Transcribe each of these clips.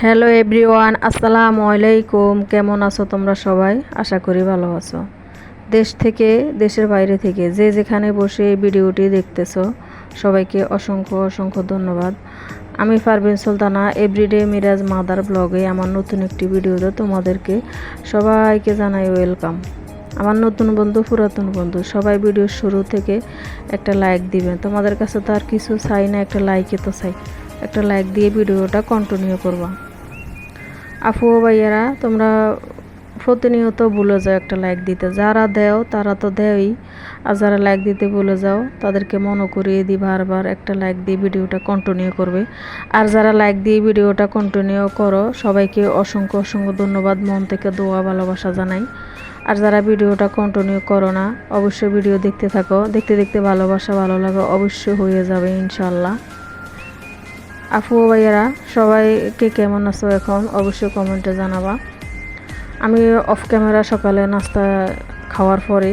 Hello everyone, আসসালামু আলাইকুম। কেমন আছো তোমরা সবাই? আশা করি ভালো আছো। দেশ থেকে, দেশের বাইরে থেকে যে যেখানে বসে এই ভিডিওটি দেখতেছো, সবাইকে অসংখ্য অসংখ্য ধন্যবাদ। আমি পারভিন সুলতানা এভরিডে মিরাজ মাদার ব্লগে আমার নতুন একটি ভিডিওতে তোমাদেরকে সবাইকে জানাই ওয়েলকাম আমার নতুন বন্ধু, পুরাতন বন্ধু, সবাই ভিডিওর শুরু থেকে একটা লাইক দিবেন তোমাদের কাছে তো আর কিছু চাই না, একটা লাইকে তো চাই। একটা লাইক দিয়ে ভিডিওটা কন্টিনিউ করবা। আপু ভাইয়ারা, তোমরা প্রতিনিয়ত ভুলে যাও একটা লাইক দিতে। যারা দেও, তারা তো দেওই আর যারা লাইক দিতে ভুলে যাও, তাদেরকে মনে করিয়ে দিই বারবার একটা লাইক দিয়ে ভিডিওটা কন্টিনিউ করবে। আর যারা লাইক দিয়ে ভিডিওটা কন্টিনিউ করো, সবাইকে অসংখ্য অসংখ্য ধন্যবাদ। মন থেকে দোয়া, ভালোবাসা জানাই। আর যারা ভিডিওটা কন্টিনিউ করো না, অবশ্যই ভিডিও দেখতে থাকো। দেখতে দেখতে ভালোবাসা ভালো লাগা অবশ্যই হয়ে যাবে ইনশাল্লাহ আপু, ভাইয়ারা, সবাইকে কেমন আছো এখন? অবশ্যই কমেন্টে জানাবা। আমি অফ ক্যামেরা সকালে নাস্তা খাওয়ার পরে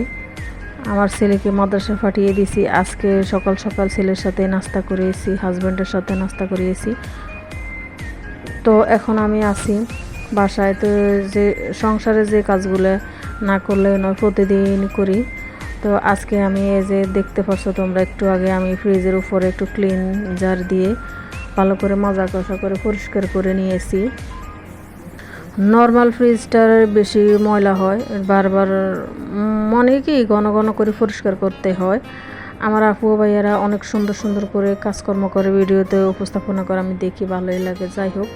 আমার ছেলেকে মাদ্রাসা পাঠিয়ে দিছি আজকে সকাল সকাল ছেলের সাথে নাস্তা করিয়েছি হাজব্যান্ডের সাথে নাস্তা করিয়েছি তো এখন আমি আছি বাসায়। তো যে সংসারে যে কাজগুলো না করলে নয়, প্রতিদিন করি। তো আজকে আমি এই যে দেখতে পাচ্ছ তোমরা, একটু আগে আমি ফ্রিজের উপরে একটু ক্লিন জার দিয়ে ভালো করে মাজা কষা করে পরিষ্কার করে নিয়েছি। নর্মাল ফ্রিজটার বেশি ময়লা হয়, বারবার মনে কি ঘন ঘন করে পরিষ্কার করতে হয়। আমার আপু ভাইয়ারা অনেক সুন্দর সুন্দর করে কাজকর্ম করে ভিডিওতে উপস্থাপনা করে, আমি দেখি ভালোই লাগে, যাই হোক।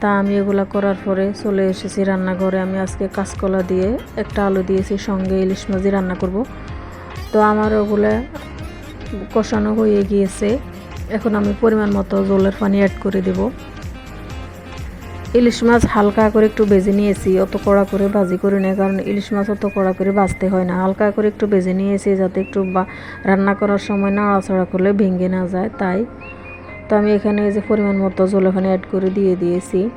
তা আমি এগুলো করার পরে চলে এসেছি রান্নাঘরে, আমি আজকে কাঁচকলা দিয়ে একটা আলু দিয়েছি, সঙ্গে ইলিশ মাছই রান্না করব। তো আমার ওগুলো কষানো হয়ে গিয়েছে। এখন আমি পরিমাণ মতো জলের পানি অ্যাড করে দেব। ইলিশ মাছ হালকা করে একটু বেজে নিয়েছি, অত কড়া করে ভাজি করে নেই, কারণ ইলিশ মাছ অত কড়া করে ভাজতে হয় না। হালকা করে একটু বেজে নিয়েছি যাতে একটু বা, রান্না করার সময় নাড়াচাড়া করলে ভেঙে না যায়, তাই। তো আমি এখানে যে পরিমাণ মতো জলের পানি অ্যাড করে দিয়ে দিয়েছি।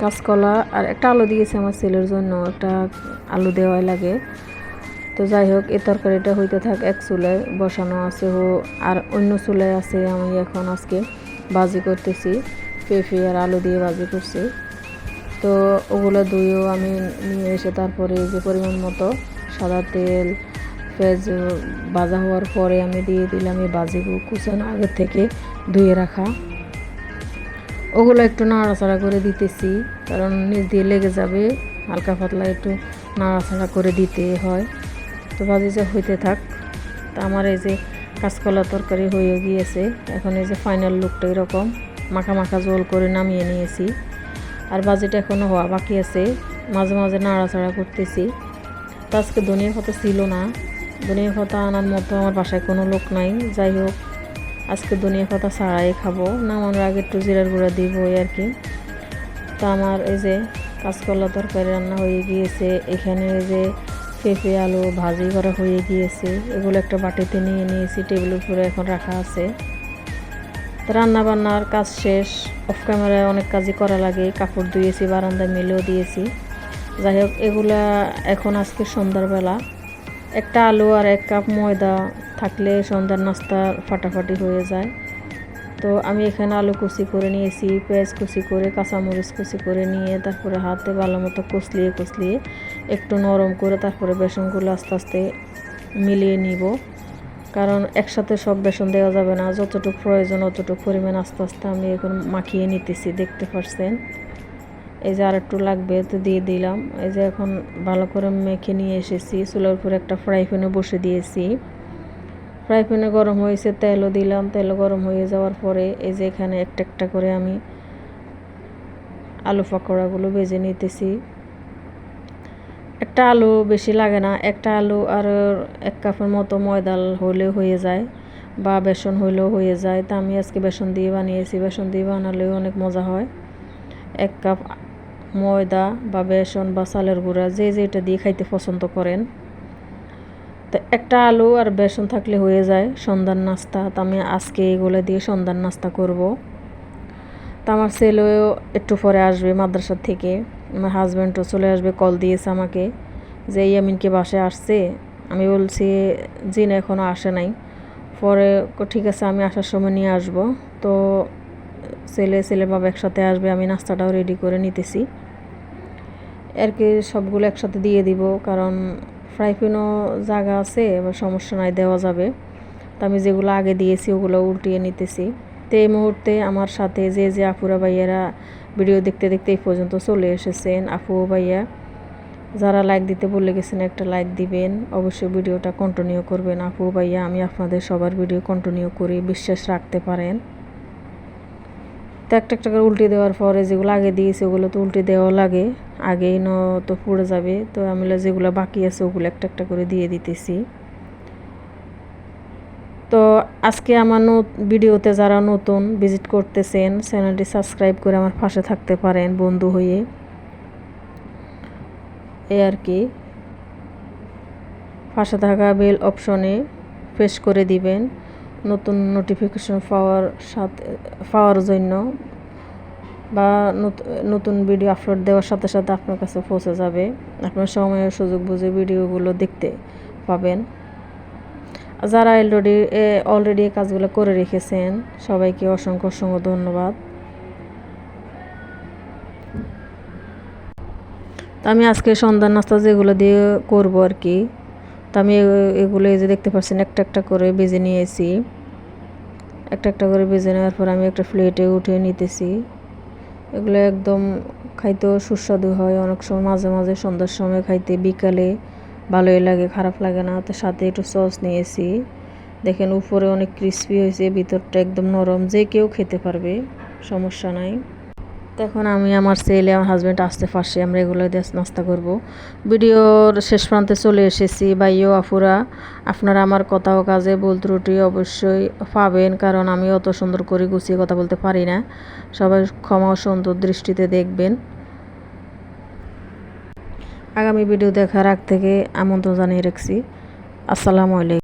কাঁচকলা আর একটা আলু দিয়েছি আমার ছেলের জন্য, একটা আলু দেওয়াই লাগে। তো যাই হোক এই তরকারিটা হইতে থাক, এক চুলায় বসানো আছে হো, আর অন্য চুলায় আছে আমি এখন আজকে বাজি করতেছি, পেঁপে আর আলু দিয়ে বাজি করছি। তো ওগুলো ধুয়েও আমি নিয়ে এসে তারপরে যে পরিমাণ মতো সাদা তেল, পেঁয়াজ ভাজা হওয়ার পরে আমি দিয়ে দিলাম এই বাজিগু কুচানো আগের থেকে ধুয়ে রাখা। ওগুলো একটু নাড়াচাড়া করে দিতেছি, কারণ নিচ দিয়ে লেগে যাবে, হালকা পাতলা একটু নাড়াচাড়া করে দিতে হয়। তো ভাজি যে হইতে থাক, তা আমার এই যে কাঁচকলা তরকারি হয়ে গিয়েছে। এখন এই যে ফাইনাল লুকটা এরকম, মাখা মাখা জল করে নামিয়ে নিয়েছি। আর বাজিটা এখনও হওয়া বাকি আছে, মাঝে মাঝে নাড়াচাড়া করতেছি। তো আজকে ধনিয়া পাতা ছিল না ধনিয়া পাতা আনার মতো আমার বাসায় কোনো লোক নাই। যাই হোক, আজকে ধনিয়া পাতা ছাড়াই খাব, নামানোর আগে একটু জিরার গুঁড়া দিব আর কি। তা আমার এই যে কাঁচকলা তরকারি রান্না হয়ে গিয়েছে, এখানে এই যে পেঁপে আলু ভাজি করা হয়ে গিয়েছে। এগুলো একটা বাটিতে নিয়ে নিয়েছি টেবিলের উপরে এখন রাখা আছে। রান্না বান্নার কাজ শেষ। অফ ক্যামেরায় অনেক কাজই করা লাগে, কাপড় ধুয়েছি, বারান্দায় মেলেও দিয়েছি। যাই হোক, এগুলা এখন আজকে সন্ধ্যার একটা আলু আর এক কাপ ময়দা থাকলে সন্ধ্যার নাস্তা ফাটাফাটি হয়ে যায়। তো আমি এখানে আলু কুচি করে নিয়েছি, পেঁয়াজ কুচি করে, কাঁচামরিচ কুচি করে নিয়ে তারপরে হাতে ভালো মতো কষলিয়ে কষলিয়ে একটু নরম করে তারপরে বেসনগুলো আস্তে আস্তে মিলিয়ে নিব। কারণ একসাথে সব বেসন দেওয়া যাবে না, যতটুকু প্রয়োজন অতটুকু পরিমাণ আস্তে আস্তে আমি এখন মাখিয়ে নিতেছি, দেখতে পারছেন? এই যে আর একটু লাগবে তো দিয়ে দিলাম। এই যে এখন ভালো করে মেখে নিয়ে এসেছি, চুলার উপরে একটা ফ্রাই প্যানে বসে দিয়েছি। ফ্রাই প্যানে গরম হয়েছে, তেলও দিলাম। তেল গরম হয়ে যাওয়ার পরে এই যে এখানে একটা একটা করে আমি আলু পাকোড়াগুলো ভেজে নিতেছি। একটা আলু বেশি লাগে না, একটা আলু আর এক কাপের মতো ময়দাল হলেও হয়ে যায় বা বেসন হইলেও হয়ে যায়। তা আমি আজকে বেসন দিয়ে বানিয়েছি, বেসন দিয়ে বানালেও অনেক মজা হয়। এক কাপ ময়দা বা বেসন বা চালের গুঁড়া যে যেটা দিয়ে খাইতে পছন্দ করেন। তো একটা আলু আর বেসন থাকলে হয়ে যায়, সন্ধ্যার নাস্তা। তো আমি আজকে এগুলো দিয়ে সন্ধ্যার নাস্তা করব। তো আমার ছেলেও একটু পরে আসবে মাদ্রাসার থেকে। আমার হাজব্যান্ডও চলে আসবে কল দিয়েছে আমাকে যে ইয়ামিনকে বাসে আসছে? আমি বলছি, জিন এখনও আসে নাই। পরে ঠিক আছে, আমি আসার সময় নিয়ে আসব। তো ছেলে ছেলে বাবা একসাথে আসবে, আমি নাস্তাটাও রেডি করে নিতেছি। আর কি সবগুলো একসাথে দিয়ে দিব, কারণ ফ্রাই প্যানও জায়গা আছে, এবার সমস্যা নাই, দেওয়া যাবে। তো আমি যেগুলো আগে দিয়েছি, ওগুলো উল্টিয়ে নিতেছি। তো এই মুহূর্তে আমার সাথে যে যে আপুরা ভাইয়ারা ভিডিও দেখতে দেখতে এই পর্যন্ত চলে এসেছেন, আপু ভাইয়া, যারা লাইক দিতে বলে গেছেন, একটা লাইক দিবেন। অবশ্যই ভিডিওটা কন্টিনিউ করবেন। আপু ভাইয়া, আমি আপনাদের সবার ভিডিও কন্টিনিউ করি, বিশ্বাস রাখতে পারেন। তো একটা একটা করে উল্টে দেওয়ার পরে যেগুলো আগে দিয়েছে, ওগুলো তো উল্টে দেওয়া লাগে। আগেই ন তো পড়ে যাবে, তো আমি যেগুলো বাকি আছে ওগুলো একটা একটা করে দিয়ে দিতেছি। তো আজকে আমার ভিডিওতে যারা নতুন ভিজিট করতেছেন চ্যানেলটি সাবস্ক্রাইব করে আমার পাশে থাকতে পারেন, বন্ধু হয়ে। এই আর কি। পাশে থাকা বেল অপশনে প্রেস করে দিবেন, নতুন নোটিফিকেশন পাওয়ার সাথে, পাওয়ার জন্য। বা নতুন ভিডিও আপলোড দেওয়ার সাথে সাথে আপনার কাছে পৌঁছে যাবে। আপনার সময়ের সুযোগ বুঝে ভিডিওগুলো দেখতে পাবেন। যারা অলরেডি অলরেডি কাজগুলো করে রেখেছেন, সবাইকে অসংখ্য অসংখ্য ধন্যবাদ। তো আমি আজকে সন্ধ্যার নাস্তা যেগুলো দিয়ে করব আর কি, তো আমি এগুলো এই যে দেখতে পাচ্ছেন, একটা একটা করে বেজে নিয়েছি। একটা একটা করে বেজে নেওয়ার পর আমি একটা প্লেটে উঠে নিতেছি। এগুলো একদম খাইতেও সুস্বাদু হয়। অনেক সময় মাঝে মাঝে সন্ধ্যার সময় খাইতে বিকালে ভালোই লাগে, খারাপ লাগে না। তো সাথে একটু সস নিয়েছি। দেখেন উপরে অনেক ক্রিস্পি হয়েছে, ভিতরটা একদম নরম। যে কেউ খেতে পারবে, সমস্যা নাই। এখন আমি আমার ছেলে, আমার হাজব্যান্ড আসতে পারছি আমরা এগুলো দিয়ে নাস্তা করব। ভিডিওর শেষ প্রান্তে চলে এসেছি। বাইও আফুরা আপনারা আমার কথা ও কাজে বল ত্রুটি অবশ্যই পাবেন, কারণ আমি অত সুন্দর করে গুছিয়ে কথা বলতে পারি না। সবাই ক্ষমা ও সুন্দর দৃষ্টিতে দেখবেন। আগামী ভিডিও দেখার আগ থেকে আমন্ত্রণ জানিয়ে রাখছি। আসসালামু আলাইকুম।